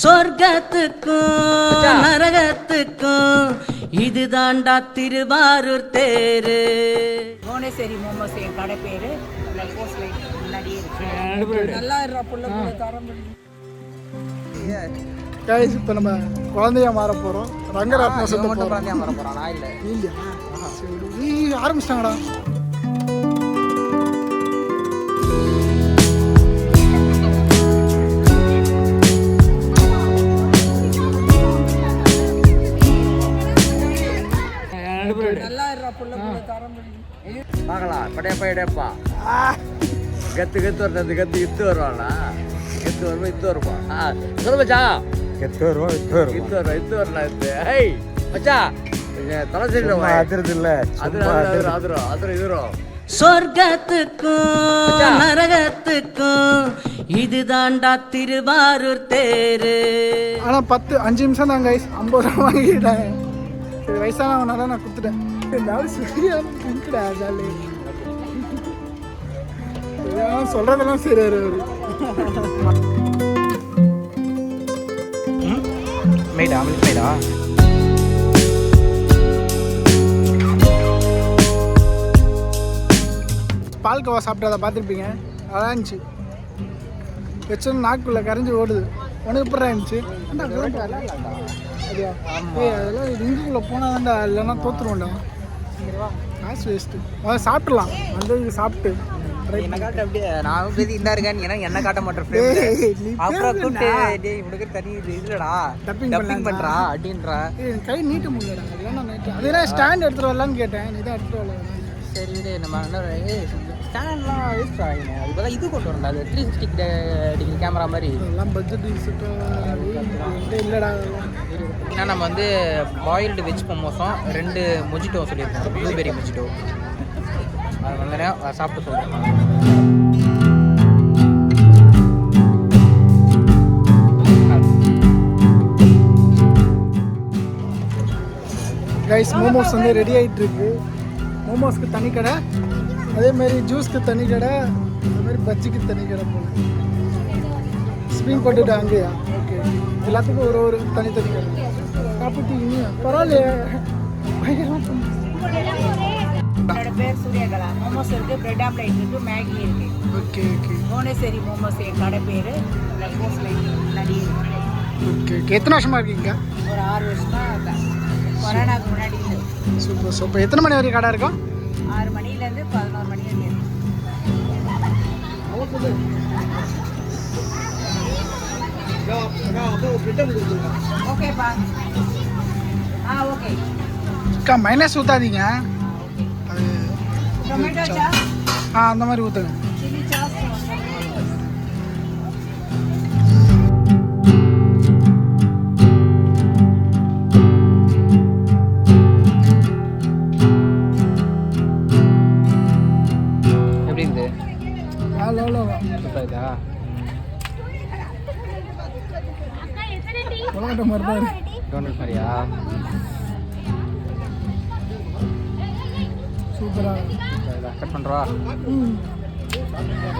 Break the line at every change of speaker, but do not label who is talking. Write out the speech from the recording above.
சொர்க்கத்துக்கும் நரகத்துக்கும். இதுதாண்டா திருவாரூர் தேரு.
புவனேஸ்வரி மோமோஸ் என் கடை பேர்.
கைஸ் இப்போ நம்ம குழந்தையா மாற போகிறோம் ரங்கராட்னம் சுத்த போகிறோம்
குழந்தையா போறான்? நான் இல்லை.
இல்லையா? ஆரம்பிச்சிட்டாங்கடா.
நல்லா இருறா புள்ள புள்ள தரம்
பார்க்கலாம் படையப்பா இடையப்பா கத்து கத்து வரது கத்து இத்து வருவானா கத்து வருமா இத்து வருமா? ஆ சொல்லு மச்சான்.
எத்து வருவோம் எத்து வருவோம்
இத்து வருவா இத்து வரலாம் இத்து. ஹேய் மச்சான் கொஞ்சம் தலை சரியில்லை
அதிரது இல்ல
அது அதுரும் அதுரும் அதுரும் இதுரும்.
சொர்க்கத்துக்கும் நரகத்துக்கும் இதுதாண்டா திருவாரூர் தேரு.
ஆனால் பத்து அஞ்சு நிமிஷம் தான் கைஸ் ஐம்பது ரூபா வாங்கிட்டேன். சரி வயசானவனால நான் கொடுத்துட்டேன். இருந்தாலும் சரியான இருக்குடா ஜாலி சொல்கிறதெல்லாம் சரி அவரு
மெய்டா மில்க் மெய்டா?
பால்கோவா சாப்பிட்டு அதை பார்த்துருப்பீங்க? அதான் இருந்துச்சு. வச்சோன்னு நாக்குள்ள கரைஞ்சி ஓடுது. உனக்கு எப்படி இருந்துச்சு? அப்படியா? ஏய் அதெல்லாம் இங்குக்குள்ளே போனால் தான்டா இல்லைன்னா தோத்துருவோம்டா. காசு வேஸ்ட்டு முதல்ல சாப்பிட்றலாம் வந்ததுக்கு சாப்பிட்டு
என்ன. காட்ட அப்படியே நான் பேசி இந்த இருக்கேன் ஏன்னா என்ன காட்ட மாட்டேன்
ஏய்,
அப்புறம். கூப்பிட்டு டேய் இவனுக்கு தனி இது இல்லடா. டப்பிங்
பண்ணலாம்டா.
பண்றா அப்படின்றா.
ஏய், கை நீட்ட முடியலடா அதெல்லாம் நான் நீட்ட அதெல்லாம் ஸ்டாண்ட் எடுத்துட்டு வரலான்னு கேட்டேன். நீ தான் எடுத்துட்டு வரல.
சரி விடு நம்ம என்ன ஸ்டாண்ட்லாம் வேஸ்ட் ஆகிங்க அது இது கொண்டு வரணும் அது த்ரீ சிக்ஸ்டி டிகிரி கேமரா மாதிரி.
அதெல்லாம் பட்ஜெட் இல்லைடா. அதெல்லாம்.
ஏன்னா நம்ம வந்து பாயில்டு வெஜ் மோசம் ரெண்டு மொஜிட்டோ சொல்லியிருக்கோம். ப்ளூபெரி மொஜிட்டோ அது வந்து சாப்பிட்டு சொல்கிறேன்
கைஸ் மோமோஸ் வந்து ரெடி ஆகிட்டு இருக்கு மோமோஸ்க்கு தனி கடை. அதே மாதிரி ஜூஸ்க்கு தனி கடை. அதே மாதிரி பஜ்ஜிக்கு தனி கடை போகணும் ஸ்ப்ரிங் போட்டுட்டு அங்கேயா? எல்லாத்துக்கும் ஒரு ஒரு தனித்தனி கடை சாப்பிட்டீங்க பரவாயில்லையே. பயங்கரமா பண்ணு.
என்னோட பேர் சூர்யாகலா. மோமோஸ் இருக்கு பிரெட் ஆம்லேட் இருக்கு மேகி இருக்கு.
Okay okay.
புவனேஸ்வரி மோமோஸ் என் கடை பேர். முன்னாடி இருக்கு
ஓகே ஓகே. எத்தனை வருஷமா இருக்கீங்க?
ஒரு ஆறு வருஷமா. கொரோனாக்கு முன்னாடி
சூப்பர் சூப்பர். எத்தனை மணி வரைக்கும் கடை இருக்கும்?
ஆறு மணிலேருந்து பதினோரு மணி வரைக்கும். ஓகேப்பா ஆ ஓகே
அக்கா மைனஸ் ஊற்றாதீங்க அது
டொமேட்டோ சாஸ்
ஆ அந்த மாதிரி ஊற்றுங்க
சில்லி சாஸ் எப்படி இருக்குது
அவ்வளோ அவ்வளோ
சூப்பராக இதா
விளாட்ட மாதிரி தான்
டோனட் மாதிரியா?
சூப்பராக
கட் பண்ணுறா
ஃப்ரெண்ட்டாக